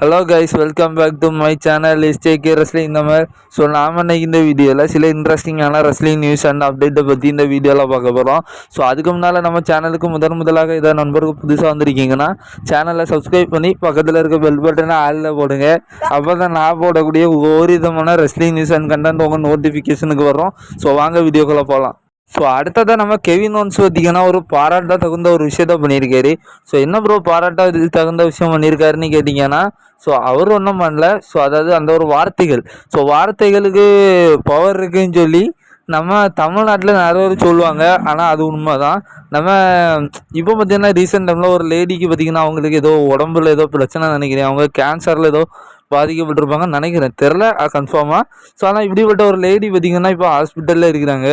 Hello guys welcome back to my channel S T K wrestling இந்த மாதிரி so நாம் இன்னைக்கு இந்த வீடியோவில் சில இன்ட்ரெஸ்டிங்கான ரெஸ்லிங் நியூஸ் அண்ட் அப்டேட்டை பற்றி இந்த வீடியோவில் பார்க்க போகிறோம் ஸோ அதுக்கு முன்னால் நம்ம சேனலுக்கு முதன் முதலாக இதை நண்பருக்கு புதுசாக வந்திருக்கீங்கன்னா சேனலை சப்ஸ்கிரைப் பண்ணி பக்கத்தில் இருக்க பெல் பட்டனை ஆளில் போடுங்க. அப்போ தான் நான் போடக்கூடிய ஒரு விதமான ரெஸ்லிங் நியூஸ் அண்ட் கண்டென்ட் உங்கள் நோட்டிஃபிகேஷனுக்கு வரும். ஸோ வாங்க வீடியோக்குள்ளே போகலாம் ஸோ அடுத்ததாக நம்ம கெவின் ஒன்ஸ் பார்த்தீங்கன்னா ஒரு பாராட்டாக தகுந்த ஒரு விஷயத்த பண்ணியிருக்காரு ஸோ என்ன ப்ரோ பாராட்டாக இது தகுந்த விஷயம் பண்ணியிருக்காருன்னு கேட்டிங்கன்னா ஸோ அவர் ஒன்றும் பண்ணல. ஸோ அதாவது அந்த ஒரு வார்த்தைகள். ஸோ வார்த்தைகளுக்கு பவர் இருக்குன்னு சொல்லி நம்ம தமிழ்நாட்டில் நிறைய பேர் சொல்லுவாங்க. ஆனால் அது உண்மை தான் நம்ம இப்போ பார்த்தீங்கன்னா ரீசெண்ட் டைமில் ஒரு லேடிக்கு பார்த்தீங்கன்னா அவங்களுக்கு ஏதோ உடம்புல ஏதோ பிரச்சனை நினைக்கிறேன். அவங்க கேன்சரில் ஏதோ பாதிக்கப்பட்டிருப்பாங்கன்னு நினைக்கிறேன். தெரில கன்ஃபார்மாக ஸோ ஆனால் இப்படிப்பட்ட ஒரு லேடி பார்த்தீங்கன்னா இப்போ ஹாஸ்பிட்டலில் இருக்கிறாங்க.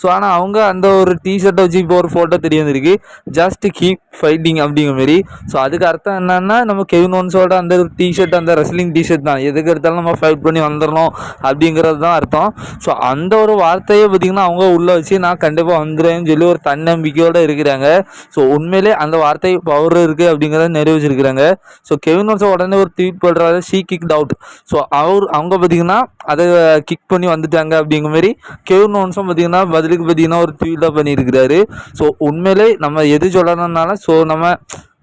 ஸோ ஆனால் அவங்க அந்த ஒரு டிஷர்ட்டை வச்சு இப்போ ஒரு ஃபோட்டோ தெரிய வந்திருக்கு. ஜஸ்ட் கீப் ஃபைட்டிங் அப்படிங்கிற மாரி. ஸோ அதுக்கு அர்த்தம் என்னன்னா நம்ம கெவின் ஒன்ஸோட அந்த ஒரு டிஷர்ட் அந்த ரெஸ்லிங் டிஷர்ட் தான். எதுக்கு எடுத்தாலும் நம்ம ஃபைட் பண்ணி வந்துடணும் அப்படிங்கிறது தான் அர்த்தம். ஸோ அந்த ஒரு வார்த்தையை பார்த்திங்கன்னா அவங்க உள்ளே வச்சு நான் கண்டிப்பாக வந்துடுவேன்னு சொல்லி ஒரு தன்னம்பிக்கையோடு இருக்கிறாங்க. ஸோ உண்மையிலே அந்த வார்த்தை பவர் இருக்குது அப்படிங்கிறத நிறைவேற்றிருக்கிறாங்க. ஸோ கெவின் ஒன்ஸை உடனே ஒரு ட்வீட் பண்ணுறாரு ஷீ கிக் டவுட் ஸோ அவர் அவங்க பார்த்திங்கன்னா அதை கிக் பண்ணி வந்துட்டாங்க அப்படிங்கிற மாதிரி கெவின் ஒன்ஸும் பார்த்திங்கன்னா பதிலுக்கு பார்த்தீங்கன்னா ஒரு ட்வீட்டாக பண்ணியிருக்கிறாரு ஸோ உண்மையிலே நம்ம எது சொல்லணும்னாலும் ஸோ நம்ம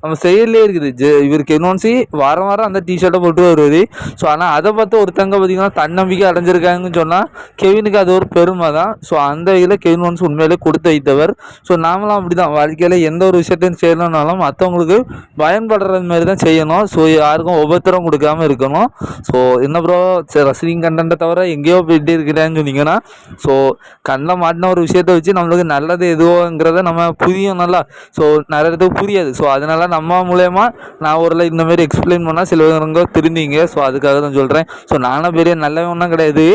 நம்ம செயல்லே இருக்குது. ஜெ இவருக்கு என்னோன்சி வாரம் வாரம் அந்த டிஷர்ட்டை போட்டு வருவார். ஸோ ஆனால் அதை பார்த்து ஒருத்தங்க பார்த்தீங்கன்னா தன்னம்பிக்கை அடைஞ்சிருக்காங்கன்னு சொன்னால் கெவினுக்கு அது ஒரு பெருமை தான். ஸோ அந்த வகையில் கெவின் ஒன்ஸ் உண்மையிலே கொடுத்து வைத்தவர். ஸோ நாமளும் அப்படி தான் வாழ்க்கையில் எந்த ஒரு விஷயத்தையும் செய்யணும்னாலும் மற்றவங்களுக்கு பயன்படுறது மாதிரி தான் செய்யணும். ஸோ யாருக்கும் உபத்திரம் கொடுக்காம இருக்கணும். ஸோ என்ன ப்ரோ ரசிலிங் கண்டென்ட்டை தவிர எங்கேயோ போயிட்டு இருக்கிறேன்னு சொன்னீங்கன்னா ஸோ கண்ணில் மாட்டின ஒரு விஷயத்தை வச்சு நம்மளுக்கு நல்லது எதுவோங்கிறத நம்ம புரியும் நல்லா. ஸோ நிறைய இடத்துக்கு புரியாது. ஸோ அதனால அம்மா மூலயமா நான் ஒரு இந்த மாதிரி எக்ஸ்பிளைன் பண்ணால் சிலவங்க திருந்திங்க. ஸோ அதுக்காக தான் சொல்கிறேன் ஸோ நானும் பெரிய நல்லவனும் கிடையாது.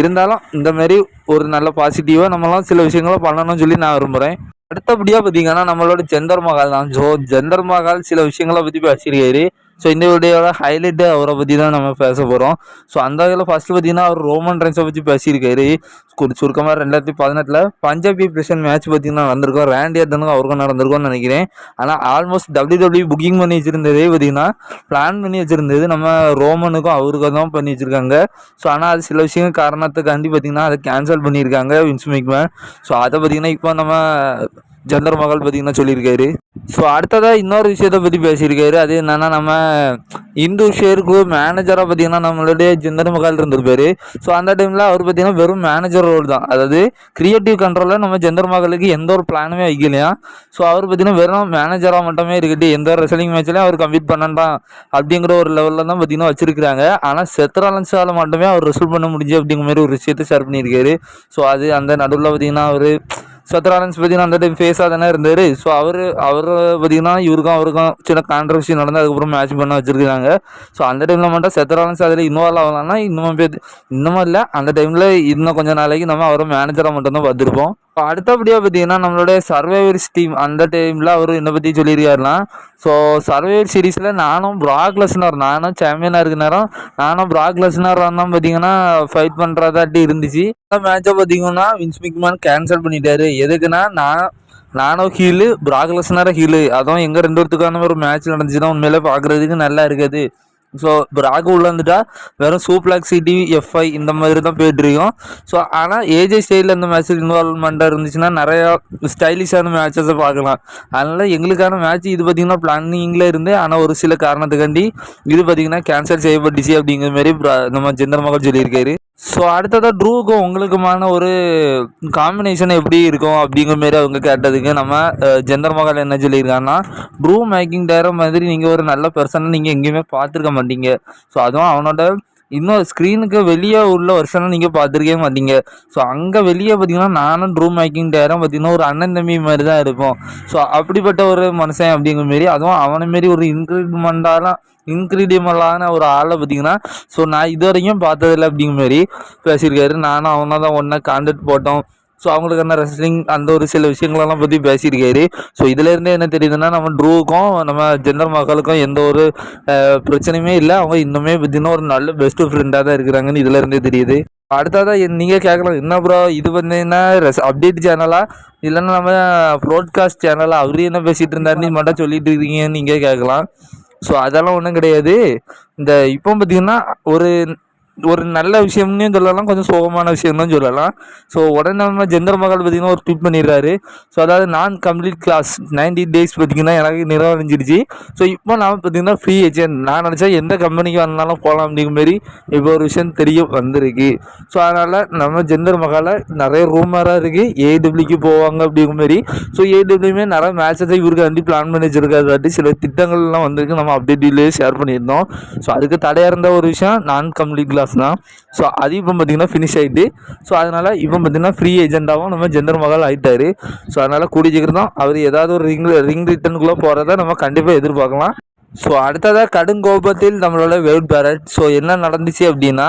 இருந்தாலும் இந்த மாதிரி ஒரு நல்ல பாசிட்டிவாக நம்மளாம் சில விஷயங்களை பண்ணணும்னு சொல்லி நான் விரும்புகிறேன் அடுத்தபடியாக பார்த்தீங்கன்னா நம்மளோட ஜெந்தர் மகால் தான் ஸோ ஜெந்தர் மகால் சில விஷயங்களை பற்றி பேசியிருக்காரு. ஸோ இந்த வீடியோட ஹைலைட்டு அவரை பற்றி தான் நம்ம பேச போகிறோம் ஸோ அந்த வகையில் ஃபஸ்ட்டு பார்த்தீங்கன்னா அவர் ரோமன் ரைன்ஸை பற்றி பேசியிருக்காரு. ஒரு சுருக்கமாக ரெண்டாயிரத்தி பதினெட்டில் பஞ்சாபி பிரஷன் மேட்ச் பார்த்தீங்கன்னா நடந்திருக்கோம். ரேண்டி அர்டனுக்கும் அவருக்கும் நடந்திருக்கும்னு நினைக்கிறேன். ஆனால் ஆல்மோஸ்ட் டபிள்யூ டபிள்யூ புக்கிங் பண்ணி வச்சுருந்ததே பார்த்தீங்கன்னா பிளான் பண்ணி வச்சுருந்தது நம்ம ரோமனுக்கும் அவருக்கும் தான் பண்ணி வச்சுருக்காங்க. ஸோ ஆனால் அது சில விஷயம் காரணத்துக்காண்டி பார்த்தீங்கன்னா அதை கேன்சல் பண்ணியிருக்காங்க வின்ஸ் மேக்மேன் ஸோ அதை பார்த்தீங்கன்னா இப்போ நம்ம ஜந்தர் மகள் பார்த்தீங்கன்னா சொல்லியிருக்காரு. ஸோ அடுத்ததாக இன்னொரு விஷயத்தை பற்றி பேசியிருக்காரு. அது என்னென்னா நம்ம இந்து ஷேருக்கு மேனேஜராக பார்த்தீங்கன்னா நம்மளுடைய ஜந்தர் மகால் இருந்திருப்பாரு. ஸோ அந்த டைமில் அவர் பார்த்தீங்கன்னா வெறும் மேனேஜர் ரோல் தான். அதாவது கிரியேட்டிவ் கண்ட்ரோலில் நம்ம ஜந்தர் மகளுக்கு எந்த ஒரு பிளானுமே வைக்கலையா? ஸோ அவர் பார்த்தீங்கன்னா வெறும் மேனேஜராக மட்டுமே இருக்கட்டு எந்த ரெஸ்லிங் மேட்ச்லையும் அவர் கம்ப்ளீட் பண்ணண்டாம் அப்படிங்கிற ஒரு லெவலில் தான் பார்த்திங்கன்னா வச்சிருக்காங்க ஆனால் செத்ராலன்ஸால் மட்டுமே அவர் ரிசல்ட் பண்ண முடிஞ்சு அப்படிங்கிற மாதிரி ஒரு விஷயத்தை ஷேர் பண்ணியிருக்காரு. ஸோ அது அந்த நடுவில் பார்த்தீங்கன்னா அவர் சத்ராலன்ஸ் பார்த்தீங்கன்னா அந்த டைம் ஃபேஸாக தானே இருந்தார். ஸோ அவர் அவர் பார்த்தீங்கன்னா இவருக்கும் அவருக்கும் சின்ன கான்ட்ரவர்சி நடந்து அதுக்கப்புறம் மேட்ச் பண்ண வச்சுருக்காங்க ஸோ அந்த டைமில் மட்டும் சத்ராலன்ஸ் அதில் இன்வால்வ் ஆகலாம்னா இன்னும் பேர் இன்னமும் இல்லை. அந்த டைமில் இன்னும் கொஞ்சம் நாளைக்கு நம்ம அவரை மேனேஜராக மட்டும்தான் பார்த்துருப்போம். இப்போ அடுத்தபடியாக பார்த்தீங்கன்னா நம்மளுடைய சர்வைவர்ஸ் டீம் அந்த டைமில் அவர் என்னை பற்றி சொல்லியிருக்காருலாம் ஸோ சர்வைவர் சீரீஸில் நானும் ப்ராக் லெஸ்னர் நானும் சாம்பியனாக இருக்க நேரம் நானும் ப்ராக் லெஸ்னர் தான் பார்த்தீங்கன்னா ஃபைட் பண்ணுறதாட்டி இருந்துச்சு. அந்த மேட்சை பார்த்தீங்கன்னா வின்ஸ் மிக்மேன் கேன்சல் பண்ணிட்டாரு. எதுக்குன்னா நான் நானும் ஹீலு ப்ராக் லெஸ்னரை ஹீலு அதுவும் எங்கள் ரெண்டு பேர்த்துக்கான ஒரு மேட்ச் நடந்துச்சுன்னா உண்மையிலே பார்க்குறதுக்கு நல்லா இருக்காது. ஸோ ராகு உள்ளே வந்துட்டா வெறும் சூப்ளாக் சிட்டி எஃப்ஐ இந்த மாதிரி தான் போயிட்டுருக்கோம் ஸோ ஆனால் ஏஜே ஸ்டைலில் இந்த மேட்ச்சில் இன்வால்மெண்ட்டாக இருந்துச்சுன்னா நிறையா ஸ்டைலிஷான மேட்சஸை பார்க்கலாம். அதனால் எங்களுக்கான மேட்ச் இது பார்த்திங்கன்னா பிளானிங்கில் இருந்து ஆனால் ஒரு சில காரணத்துக்காண்டி இது பார்த்திங்கன்னா கேன்சல் செய்யப்பட்டுச்சு அப்படிங்கிற மாதிரி நம்ம ஜெந்தர் மகள் சொல்லியிருக்காரு. ஸோ அடுத்ததாக ட்ரூவுக்கும் உங்களுக்குமான ஒரு காம்பினேஷன் எப்படி இருக்கும் அப்படிங்கிற மாரி அவங்க கேட்டதுக்கு நம்ம ஜெந்தர் மகால் என்ன சொல்லியிருக்காங்கன்னா ட்ரூ மேக்கிங் டேர மாதிரி நீங்கள் ஒரு நல்ல பர்சனை நீங்கள் எங்கேயுமே பார்த்துருக்க மாட்டீங்க. ஸோ அதுவும் அவனோட இன்னும் ஸ்க்ரீனுக்கு வெளியே உள்ள வருஷம் நீங்கள் பார்த்துருக்கவே மாட்டீங்க. ஸோ அங்கே வெளியே பார்த்தீங்கன்னா நானும் ட்ரூம் மேக்கிங் டேரம் பார்த்தீங்கன்னா ஒரு அண்ணன் தம்பி மாதிரி தான் இருப்போம். ஸோ அப்படிப்பட்ட ஒரு மனுஷன் அப்படிங்கிற மாரி அதுவும் அவனை மாரி ஒரு இன்க்ரீடிமெண்ட்டாலாம் இன்க்ரீடியமலான ஒரு ஆளை பார்த்தீங்கன்னா ஸோ நான் இது வரைக்கும் பார்த்ததில்ல அப்படிங்கிற மாரி பேசியிருக்காரு. நானும் அவனை தான் ஒன்றா கான்டாக்ட் போட்டோம். ஸோ அவங்களுக்கான ரெஸ்லிங் அந்த ஒரு சில விஷயங்களெல்லாம் பற்றி பேசியிருக்காரு. ஸோ இதுலேருந்தே என்ன தெரியுதுன்னா நம்ம ட்ரூவுக்கும் நம்ம ஜெண்டர் மக்களுக்கும் எந்த ஒரு பிரச்சனையுமே இல்லை. அவங்க இன்னுமே பார்த்தீங்கன்னா ஒரு நல்ல பெஸ்ட்டு ஃப்ரெண்டாக தான் இருக்கிறாங்கன்னு இதுலேருந்தே தெரியுது. அடுத்ததான் நீங்கள் கேட்கலாம். என்ன ப்ரோ இது பார்த்தீங்கன்னா ரெஸ் அப்டேட் சேனலா இல்லைன்னா நம்ம ப்ரோட்காஸ்ட் சேனலா அவரு என்ன பேசிகிட்டு இருந்தாருன்னு மட்டும் சொல்லிட்டு இருக்கீங்கன்னு நீங்கள் கேட்கலாம். ஸோ அதெல்லாம் ஒன்றும் கிடையாது. இந்த இப்போ பார்த்தீங்கன்னா ஒரு ஒரு நல்ல விஷயம்னு சொல்லலாம் கொஞ்சம் சோகமான விஷயம்னு சொல்லலாம். ஸோ உடனே நம்ம ஜெந்தர் மகள் பார்த்திங்கன்னா ஒரு ட்வீட் பண்ணிடுறாரு. ஸோ அதாவது நான் கம்ப்ளீட் கிளாஸ் 90 டேஸ் பார்த்தீங்கன்னா எனக்கு நிறைவடைஞ்சிருச்சு ஸோ இப்போ நான் பார்த்தீங்கன்னா ஃப்ரீ ஏஜென்ட் நான் நினச்சா எந்த கம்பெனிக்கு வந்தாலும் போகலாம் அப்படிங்கிற மாரி இப்போ ஒரு விஷயம் தெரிய வந்திருக்கு. ஸோ அதனால் நம்ம ஜெந்தர் மகால நிறைய ரூமராக இருக்குது ஏடபிள்யூக்கு போவாங்க அப்படிங்கிற மாதிரி. ஸோ ஏடபிள்யூமே நிறைய மேட்சஸை இவருக்கு வந்து பிளான் பண்ணி வச்சிருக்காரு சில திட்டங்கள்லாம் வந்திருக்கு. நம்ம அப்டேட் ஷேர் பண்ணியிருந்தோம். ஸோ அதுக்கு தடையாக இருந்த ஒரு விஷயம் நான் கம்ப்ளீட் கிளாஸ் தான் ஸோ அது இப்போ பார்த்தீங்கன்னா ஃபினிஷ் ஆகிட்டு ஸோ அதனால் இப்போ பார்த்தீங்கன்னா ஃப்ரீ ஏஜெண்டாகவும் நம்ம ஜெந்தர் மகால் ஆகிட்டாரு ஸோ அதனால் கூடிய சீக்கிரம் தான் அவர் ஏதாவது ஒரு ரிங் ரிங் ரிட்டர்னுக்குள்ளே போகிறத நம்ம கண்டிப்பாக எதிர்பார்க்கலாம். ஸோ அடுத்ததாக கடுங்கோபத்தில் நம்மளோட வெவுட் பேரட் ஸோ என்ன நடந்துச்சு அப்படின்னா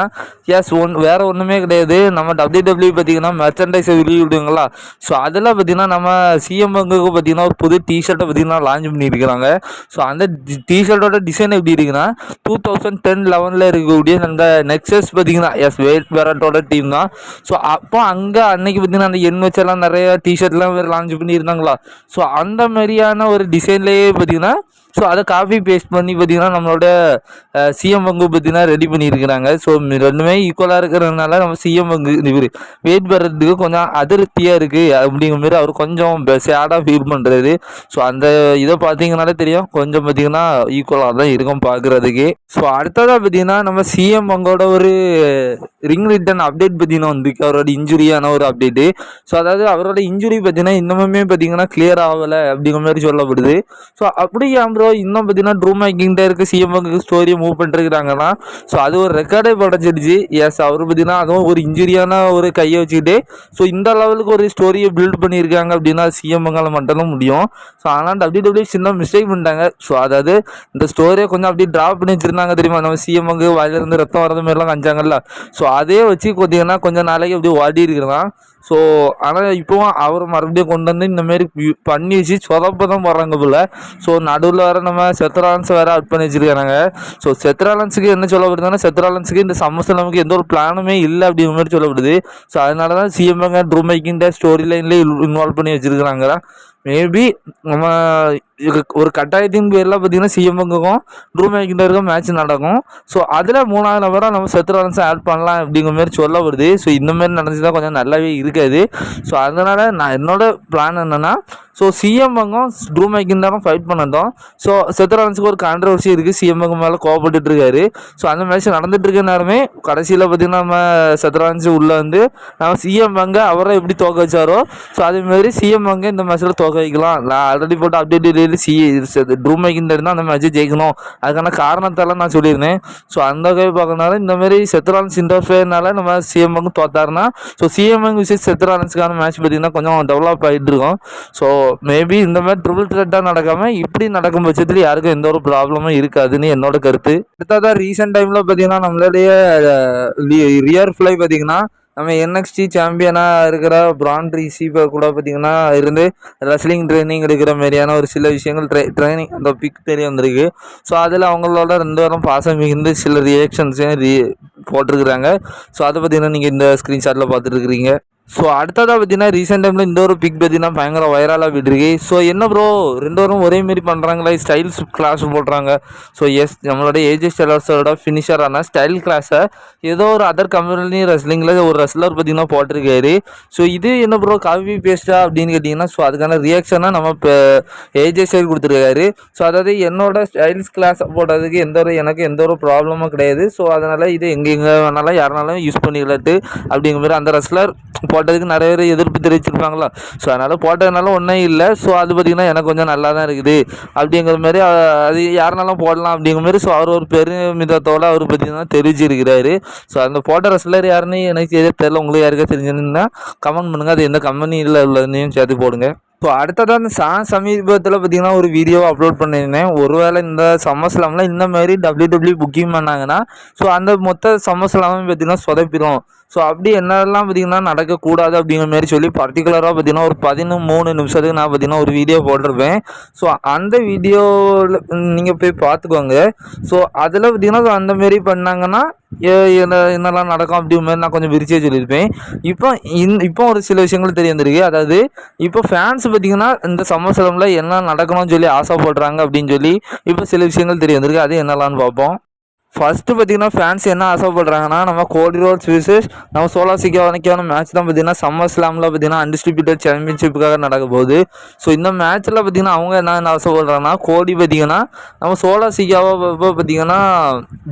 எஸ் ஒன் வேறு ஒன்றுமே கிடையாது. நம்ம டபிள்யூ டபிள்யூ பார்த்தீங்கன்னா மெர்ச்சன்டைஸை வெளியிடுங்களா ஸோ அதில் பார்த்தீங்கன்னா நம்ம சிஎம் பங்குக்கு பார்த்தீங்கன்னா ஒரு புது டிஷர்ட்டை பார்த்திங்கன்னா லான்ச் பண்ணியிருக்கிறாங்க. ஸோ அந்த டிஷர்ட்டோட டிசைன் எப்படி இருக்குன்னா டூ தௌசண்ட் டென் லெவனில் இருக்கக்கூடிய அந்த நெக்ஸஸ் பார்த்தீங்கன்னா எஸ் வெயிட் பேரட்டோட டீம் தான். ஸோ அப்போ அங்கே அன்னைக்கு பார்த்தீங்கன்னா அந்த எண் வச்செல்லாம் நிறைய டிஷர்ட்லாம் வேறு லான்ச் பண்ணியிருந்தாங்களா? ஸோ அந்த மாதிரியான ஒரு டிசைன்லேயே பார்த்தீங்கன்னா ஸோ அதை காப்பி பேஸ்ட் பண்ணி பார்த்தீங்கன்னா நம்மளோட சிஎம் பங்கு பார்த்திங்கன்னா ரெடி பண்ணியிருக்கிறாங்க ஸோ ரெண்டுமே ஈக்குவலாக இருக்கிறதுனால நம்ம சிஎம் பங்கு இவர் வெயிட் பண்ணுறதுக்கு கொஞ்சம் அதிருப்தியாக இருக்குது அப்படிங்கிற மாதிரி அவர் கொஞ்சம் சேடாக ஃபீல் பண்ணுறாரு ஸோ அந்த இதை பார்த்தீங்கனாலே தெரியும். கொஞ்சம் பார்த்தீங்கன்னா ஈக்குவலாக தான் இருக்கும் பார்க்குறதுக்கு ஸோ அடுத்ததாக பார்த்தீங்கன்னா நம்ம சிஎம் பங்கோட ஒரு ரிங் ரிட்டன் அப்டேட் பார்த்தீங்கன்னா வந்துருக்கு அவரோட இன்ஜுரியான ஒரு அப்டேட்டு ஸோ அதாவது அவரோட இன்ஜுரி பார்த்தீங்கன்னா இன்னமுமே பார்த்தீங்கன்னா கிளியர் ஆகலை அப்படிங்கிற மாதிரி சொல்லப்படுது. ஸோ அப்படியே ப்ரோ இன்னும் பார்த்தீங்கன்னா ட்ரூ மேக்கிங்கிட்ட இருக்க சிஎம்க்கு ஸ்டோரியை மூவ் பண்ணிருக்கிறாங்கன்னா ஸோ அது ஒரு ரெக்கார்டே படைச்சிடுச்சு. எஸ் அவர் பார்த்தீங்கன்னா அதுவும் ஒரு இன்ஜுரியான ஒரு கையை வச்சுக்கிட்டு ஸோ இந்த லெவலுக்கு ஒரு ஸ்டோரியை பில்ட் பண்ணியிருக்காங்க அப்படின்னா சிஎம்ங்கால மட்டும்தான் முடியும். ஸோ ஆனால் டபிள்யூ டபிள்யூ சின்ன மிஸ்டேக் பண்ணிட்டாங்க. ஸோ அதாவது இந்த ஸ்டோரியை கொஞ்சம் அப்படியே ட்ராப் பண்ணி வச்சிருந்தாங்க தெரியுமா? நம்ம சிஎம்க்கு வாயிலிருந்து ரத்தம் வரது மாதிரிலாம் கஞ்சாங்கல்ல ஸோ அதே வச்சு பார்த்தீங்கன்னா கொஞ்சம் நாளைக்கு அப்படியே ஓடி இருக்கிறான் ஸோ ஆனால் இப்போவும் அவர் மறுபடியும் கொண்டு வந்து இந்தமாரி பண்ணி வச்சு சொதப்ப தான் போடுறாங்க போல. ஸோ நடுவில் வேறு நம்ம செத்ராலன்ஸ் வேறு அவுட் பண்ணி வச்சிருக்காங்க ஸோ செத்ராலன்ஸுக்கு என்ன சொல்லப்படுதுன்னா செத்ராலன்ஸுக்கு இந்த சமஸ்தம் நமக்கு எந்த ஒரு பிளானுமே இல்லை அப்படிங்கிற மாதிரி சொல்லப்படுது ஸோ அதனால தான் சிஎம்ங்க ட்ரூ ஸ்டோரி லைன்லேயே இன்வால்வ் பண்ணி வச்சுருக்கிறாங்க. மேபி நம்ம ஒரு கட்டாயத்தின் பேரில் பார்த்தீங்கன்னா சிஎம்முக்கும் ட்ரூ மேக்கிண்டருக்கும் மேட்ச் நடக்கும். ஸோ அதில் மூணாவது நபராக நம்ம செத்துரான்ஸை ஆட் பண்ணலாம் அப்படிங்கிற மாதிரி சொல்ல வருது. ஸோ இந்த மாதிரி நடந்துச்சுதான் கொஞ்சம் நல்லாவே இருக்காது. ஸோ அதனால் நான் என்னோட பிளான் என்னென்னா ஸோ சிஎம் பங்கம் ட்ரூ மேக்கிண்டரும் ஃபைட் பண்ணட்டும் ஸோ செத்துரான்ஸுக்கு ஒரு கான்ட்ரவர்சி இருக்குது சிஎம் பங்கம் மேலே கோவப்பட்டு இருக்காரு. ஸோ அந்த மேட்ச் நடந்துட்டு இருக்க நேரமே கடைசியில் பார்த்தீங்கன்னா நம்ம செத்ராலன்ஸ் உள்ளே வந்து நம்ம சிஎம் பங்க அவரை எப்படி தோக்க வச்சாரோ ஸோ அதேமாதிரி சிஎம் பங்க இந்த மேட்ச்சில் தோக்க வைக்கலாம். நான் ஆல்ரெடி போட்டு அப்டேட் சி ட்ரூ மேக்கிங் தான் அந்த மேட்ச்சை ஜெயிக்கணும். அதுக்கான காரணத்தால் நான் சொல்லியிருந்தேன். ஸோ அந்த வகை பார்க்கறதுனால இந்த மாதிரி செத்ராலன்ஸ் இன்டர்ஃபேர்னால நம்ம சிஎம் தோத்தாருன்னா ஸோ சிஎம் விஷயம் விசிட் செத்ராலன்ஸுக்கான மேட்ச் பார்த்தீங்கன்னா கொஞ்சம் டெவலப் ஆகிட்டு இருக்கும். ஸோ மேபி இந்த மாதிரி ட்ரிபிள் த்ரெட்டாக நடக்காமல் இப்படி நடக்கும் பட்சத்தில் யாருக்கும் எந்த ஒரு ப்ராப்ளமும் இருக்காதுன்னு என்னோட கருத்து. அடுத்ததான் ரீசெண்ட் டைமில் பார்த்தீங்கன்னா நம்மளுடைய ரியர் ஃப்ளை பார்த்தீங்கன்னா நம்ம என்எக்ஸ்டி சாம்பியனாக இருக்கிற பிரான் ரிசீவர் கூட பார்த்தீங்கன்னா இருந்து ரெஸ்லிங் ட்ரைனிங் எடுக்கிற மாதிரியான ஒரு சில விஷயங்கள் ட்ரை ட்ரைனிங் அந்த பிக் தெரிய வந்திருக்கு. ஸோ அதில் அவங்களோட ரெண்டு வாரம் பாசம் மிகுந்து சில ரியாக்ஷன்ஸையும் ரீ போட்டிருக்கிறாங்க. ஸோ அதை பார்த்தீங்கன்னா நீங்கள் இந்த ஸ்க்ரீன்ஷாட்டில் பார்த்துட்டுருக்கிறீங்க ஸோ அடுத்ததாக பார்த்தீங்கன்னா ரீசெண்ட் டைமில் இந்த ஒரு பிக் பார்த்தீங்கன்னா பயங்கர வைரலாக விட்டுருக்கு ஸோ என்ன ப்ரோ ரெண்டு வரும் ஒரே மாரி பண்ணுறாங்களே ஸ்டைல்ஸ் கிளாஸ் போடுறாங்க. ஸோ எஸ் நம்மளோட ஏஜே ஸ்டெலர்ஸோட ஃபினிஷரான ஸ்டைல் கிளாஸை ஏதோ ஒரு அதர் கம்பெனி ரெஸ்லிங்கில் ஒரு ரெஸ்லர் பார்த்தீங்கன்னா போட்டிருக்காரு. ஸோ இது என்ன ப்ரோ காவி பேஸ்டா அப்படின்னு கேட்டிங்கன்னா ஸோ அதுக்கான ரியாக்ஷனாக நம்ம இப்போ ஏஜே ஸ்டைல் கொடுத்துருக்காரு. ஸோ அதாவது என்னோட ஸ்டைல்ஸ் கிளாஸ் போட்டதுக்கு எந்த ஒரு எனக்கு எந்த ஒரு ப்ராப்ளமும் கிடையாது. ஸோ அதனால் இது எங்கே எங்கே வேணாலும் யாருனாலும் யூஸ் பண்ணிக்கலாட்டு அப்படிங்கிற மாதிரி அந்த ரெஸ்லர் போட்டதுக்கு நிறைய பேர் எதிர்ப்பு தெரிவிச்சிருப்பாங்களா? ஸோ அதனால் போட்டதுனால ஒன்றும் இல்லை. ஸோ அது பார்த்திங்கன்னா எனக்கு கொஞ்சம் நல்லா தான் இருக்குது. அப்படிங்கிற மாதிரி அது யாருனாலும் போடலாம் அப்படிங்கிற மாதிரி ஸோ அவர் ஒரு பெருமிதத்தோடு அவர் பார்த்திங்கன்னா தெரிவிச்சிருக்கிறாரு. ஸோ அந்த போட்ட ரெஸ்லர் யாருன்னு எனக்கு எதே தெரியல. உங்களுக்கு யாருக்கா தெரிஞ்சிருந்தா கமெண்ட் பண்ணுங்கள் அது எந்த கம்பெனியில் உள்ளதையும் சேர்த்து போடுங்க. ஸோ அடுத்ததாக அந்த சா சமீபத்தில் பார்த்தீங்கன்னா ஒரு வீடியோ அப்லோட் பண்ணியிருந்தேன். ஒருவேளை இந்த சம்மர்ஸ்லாமில் இந்த மாதிரி டபிள்யூ டபிள்யூ புக்கிங் பண்ணாங்கன்னா ஸோ அந்த மொத்த சம்மர்ஸ்லாமே பார்த்தீங்கன்னா சொதப்பிடும் ஸோ அப்படி என்னெல்லாம் பார்த்தீங்கன்னா நடக்கக்கூடாது அப்படிங்கிற மாதிரி சொல்லி பர்டிகுலராக பார்த்தீங்கன்னா ஒரு பதினொன்று மூணு நிமிஷத்துக்கு நான் பார்த்தீங்கன்னா ஒரு வீடியோ போட்டிருப்பேன். ஸோ அந்த வீடியோவில் நீங்கள் போய் பார்த்துக்கோங்க. ஸோ அதில் பார்த்தீங்கன்னா அந்த மாரி பண்ணாங்கன்னா என்ன என்னெல்லாம் நடக்கும் அப்படிங்கிற மாதிரி நான் கொஞ்சம் விரிச்சே சொல்லியிருப்பேன். இப்போ இந் இப்போ ஒரு சில விஷயங்கள் தெரிய வந்திருக்கு. அதாவது இப்போ ஃபேன்ஸ் பார்த்தீங்கன்னா இந்த சம்மர்சலமில் என்ன நடக்கணும்னு சொல்லி ஆசைப்படுறாங்க அப்படின்னு சொல்லி இப்போ சில விஷயங்கள் தெரிய வந்திருக்கு. அது என்னெல்லாம்னு பார்ப்போம். ஃபஸ்ட்டு பார்த்தீங்கன்னா ஃபேன்ஸ் என்ன ஆசைப்படுறாங்கன்னா நம்ம கோடி ரோட்ஸ் விசஸ் நம்ம சோலா சிக்கா வரைக்கான மேட்ச் தான் பார்த்தீங்கன்னா சம்மர் ஸ்லாமில் பார்த்தீங்கன்னா அன்டிஸ்ட்ரிபியூட்டட் சாம்பியன்ஷிப்புக்காக நடக்க போகுது. ஸோ இந்த மேட்ச்சில் பார்த்தீங்கன்னா அவங்க என்ன என்ன ஆசைப்படுறாங்கன்னா கோடி பார்த்தீங்கன்னா நம்ம சோலா சிக்காவை பார்த்தீங்கன்னா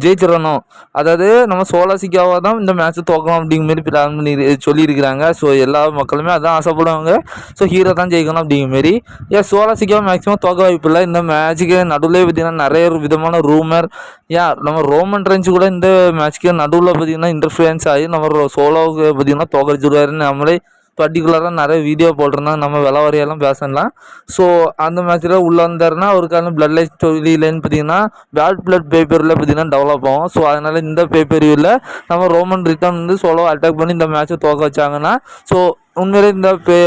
ஜெயிச்சிடணும். அதாவது நம்ம சோலா சிக்காவை தான் இந்த மேட்ச்சை தோக்கணும் அப்படிங்கிற மாதிரி பிளான் பண்ணி சொல்லியிருக்கிறாங்க. ஸோ எல்லா மக்களுமே அதான் ஆசைப்படுவாங்க. ஸோ ஹீரோ தான் ஜெயிக்கணும் அப்படிங்கிற மாரி ஏன் சோலா சிக்காவை மேக்ஸிமம் தோக்க வாய்ப்பு இல்லை. இந்த மேட்ச்சுக்கு நடுவில் பார்த்தீங்கன்னா நிறைய விதமான ரூமர் ஏன் நம்ம ரோமன் ரெஞ்ச் கூட இந்த மேட்ச்க்கு நடுவில் பார்த்தீங்கன்னா இன்டர்ஃபுயன்ஸ் ஆகி நம்ம சோலோவுக்கு பார்த்தீங்கன்னா தோக்கடிச்சிடுவாருன்னு நம்மளே பர்டிகுலராக நிறைய வீடியோ போட்டிருந்தோம். நம்ம வில வரையெல்லாம் பேசலாம். ஸோ அந்த மேட்ச்சில் உள்ளே வந்தாருன்னா அவருக்கான பிளட் லைட் தொழிலேன்னு பார்த்தீங்கன்னா பேட் பிளட் பேப்பரில் பார்த்தீங்கன்னா டெவலப் ஆகும். ஸோ அதனால் இந்த பேப்பரியில் நம்ம ரோமன் ரிட்டர்ன் வந்து சோலோ அட்டாக் பண்ணி இந்த மேட்ச்சை தோக்க வச்சாங்கன்னா ஸோ உண்மையிலே இந்த பே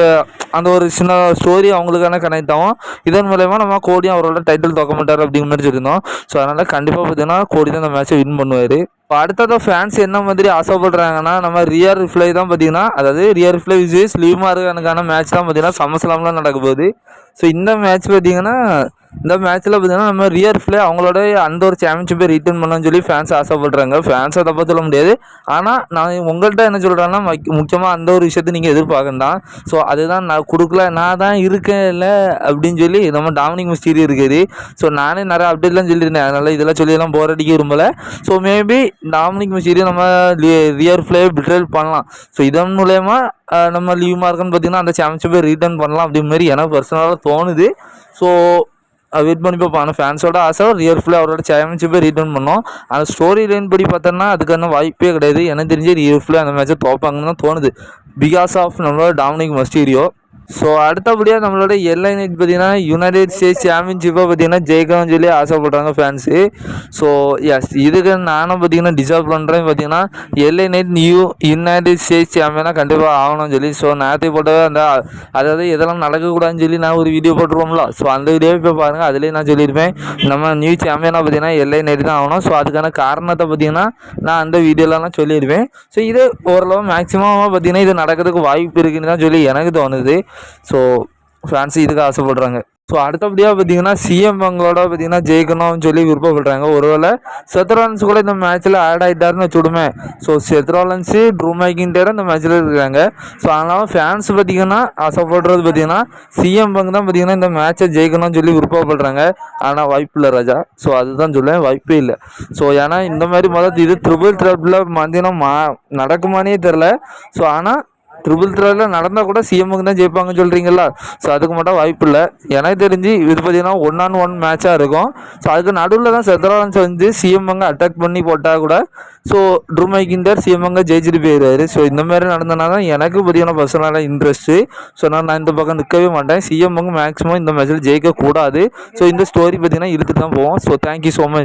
அந்த ஒரு சின்ன ஸ்டோரி அவங்களுக்கான கனெக்ட் ஆகும் இதன் மூலயமா நம்ம கோடி அவரோட டைட்டில் தோக்க மாட்டார் அப்படிங்கிற மாதிரி சொல்லியிருந்தோம். ஸோ அதனால் கண்டிப்பாக பார்த்தீங்கன்னா கோடி தான் இந்த மேட்ச்சை வின் பண்ணுவார். இப்போ அடுத்ததாக ஃபேன்ஸ் என்ன மாதிரி ஆசைப்படுறாங்கன்னா நம்ம ரியர் ரிப்ளை தான் பார்த்தீங்கன்னா அதாவது ரியர் ரிப்ளை விஜய் ஸ்லீமாருக்கான மேட்ச் தான் பார்த்தீங்கன்னா சமஸ்லாம்லாம் நடக்க போகுது. ஸோ இந்த மேட்ச் பார்த்தீங்கன்னா இந்த மேட்ச்சில் பார்த்தீங்கன்னா நம்ம ரியர் ஃபிளே அவங்களோட அந்த ஒரு சாம்பியன்ஷிப்பை ரிட்டர்ன் பண்ணணும்னு சொல்லி ஃபேன்ஸ் ஆசைப்படுறாங்க. ஃபேன்ஸை தப்பா சொல்ல முடியாது. ஆனால் நான் உங்கள்கிட்ட என்ன சொல்கிறேன்னா முக்கியமாக அந்த ஒரு விஷயத்தை நீங்கள் எதிர்பார்க்கண்டாம் ஸோ அதுதான் நான் கொடுக்கல நான் தான் இருக்கேன் இல்லை அப்படின்னு சொல்லி நம்ம டாமினிக் மிஸ்டீரி இருக்குது ஸோ நானே நிறைய அப்டேட்லாம் சொல்லியிருந்தேன். அதனால் இதெல்லாம் சொல்லியெல்லாம் போர் அடிக்க விரும்பலை. ஸோ மேபி டாமினிக் மிஸ்டீரி நம்ம ரியர் ஃபிளே பிட்ரேல் பண்ணலாம். ஸோ இதன் மூலயமா நம்ம லீவ் மார்க்குன்னு பார்த்தீங்கன்னா அந்த சாம்பியன்ஷிப்பை ரிட்டர்ன் பண்ணலாம் அப்படிங்கிற மாதிரி எனக்கு பர்சனலாக தோணுது. ஸோ வெயிட் பண்ணி பார்ப்போம். ஆனால் ஃபேன்ஸோட ஆசை ரியல் ஃபுல்லாக அவரோட சாம்பியன்ஷிப்பை ரிட்டர்ன் பண்ணோம் அந்த ஸ்டோரி லைன் படி பார்த்தோன்னா அதுக்கான வாய்ப்பே கிடையாது. எனக்கு தெரிஞ்சு ரியல் ஃபுல்லாக அந்த மேட்ச்சை தோப்பாங்கன்னு தான் தோணுது. பிகாஸ் ஆஃப் நம்மளோட டாமினிக் மஸ்டீரியோ ஸோ அடுத்தபடியாக நம்மளோட எல்லை நைட் பார்த்தீங்கன்னா யுனைடெட் ஸ்டேட்ஸ் சாம்பியன்ஷிப்பாக பார்த்தீங்கன்னா ஜெயிக்கணும்னு சொல்லி ஆசைப்படுறாங்க ஃபேன்ஸு ஸோ எஸ் இதுக்கு நானும் பார்த்தீங்கன்னா டிசர்வ் பண்ணுறேன் பார்த்தீங்கன்னா LA Knight new United States சாம்பியனாக கண்டிப்பாக ஆகணும்னு சொல்லி. ஸோ நேரத்தை போட்டவே அந்த அதாவது இதெல்லாம் நடக்கக்கூடாதுன்னு சொல்லி நான் ஒரு வீடியோ போட்டுருவோம்ல ஸோ அந்த வீடியோ இப்போ பாருங்கள் அதுலேயே நான் சொல்லியிருப்பேன். நம்ம நியூ சாம்பியனாக பார்த்தீங்கன்னா எல்ஐ நைட் தான் ஆகணும். ஸோ அதுக்கான காரணத்தை பார்த்தீங்கன்னா நான் அந்த வீடியோலலாம் சொல்லியிருப்பேன். ஸோ இது ஓரளவு மேக்ஸிமமாக பார்த்தீங்கன்னா இது நடக்கிறதுக்கு வாய்ப்பு இருக்குன்னு தான் சொல்லி எனக்கு தோணுது. ஸோ ஃபேன்ஸு இதுக்கு ஆசைப்படுறாங்க. ஸோ அடுத்தபடியாக பார்த்தீங்கன்னா சிஎம் அவங்களோட பார்த்தீங்கன்னா ஜெயிக்கணும்னு சொல்லி விருப்பப்படுறாங்க. ஒருவேளை செத்ராலன்ஸ் கூட இந்த மேட்ச்சில் ஆட் ஆகிட்டாருன்னு வச்சுடுமே so Seth Rollins Drew McIntyre இந்த மேட்ச்சில் இருக்கிறாங்க ஸோ அதனால் ஃபேன்ஸ் பார்த்தீங்கன்னா ஆசைப்படுறது பார்த்தீங்கன்னா சிஎம் பங்கு தான் பார்த்தீங்கன்னா இந்த மேட்ச்சை ஜெயிக்கணும்னு சொல்லி விருப்பப்படுறாங்க. ஆனால் வாய்ப்பு இல்லை ராஜா. ஸோ அதுதான் சொல்லுவேன் வாய்ப்பே இல்லை. ஸோ ஏன்னா இந்த மாதிரி முதல் இது ட்ரிபிள் த்ரெட்டில் பார்த்தீங்கன்னா மா நடக்குமானே தெரில ஸோ ஆனால் ட்ரிபிள் த்ரோவில் நடந்தால் கூட சிஎம்முக்கு தான் ஜெயிப்பாங்கன்னு சொல்கிறீங்களா ஸோ அதுக்கு மட்டும் வாய்ப்பு இல்லை. எனக்கு தெரிஞ்சு இது பார்த்தீங்கன்னா ஒன் ஆன் ஒன் மேட்சாக இருக்கும். ஸோ அதுக்கு நடுவில் தான் செத்ராலன்ஸ் வந்து சிஎம்ங்க அட்டாக் பண்ணி போட்டால் கூட ஸோ ட்ரூமைக்கிண்டர் சிஎம்ங்க ஜெயிச்சுட்டு போயிடுவார். ஸோ இந்த மாதிரி நடந்தனால தான் எனக்கு பார்த்தீங்கன்னா பர்சனலாக இன்ட்ரெஸ்ட்டு ஸோ நான் நான் இந்த பக்கம் நிற்கவே மாட்டேன். சிஎம்ங்க மேக்ஸிமம் இந்த மேட்ச்சில் ஜெயிக்கக்கூடாது. ஸோ இந்த ஸ்டோரி பார்த்தீங்கன்னா இழுத்து தான் போவோம். So thank you so much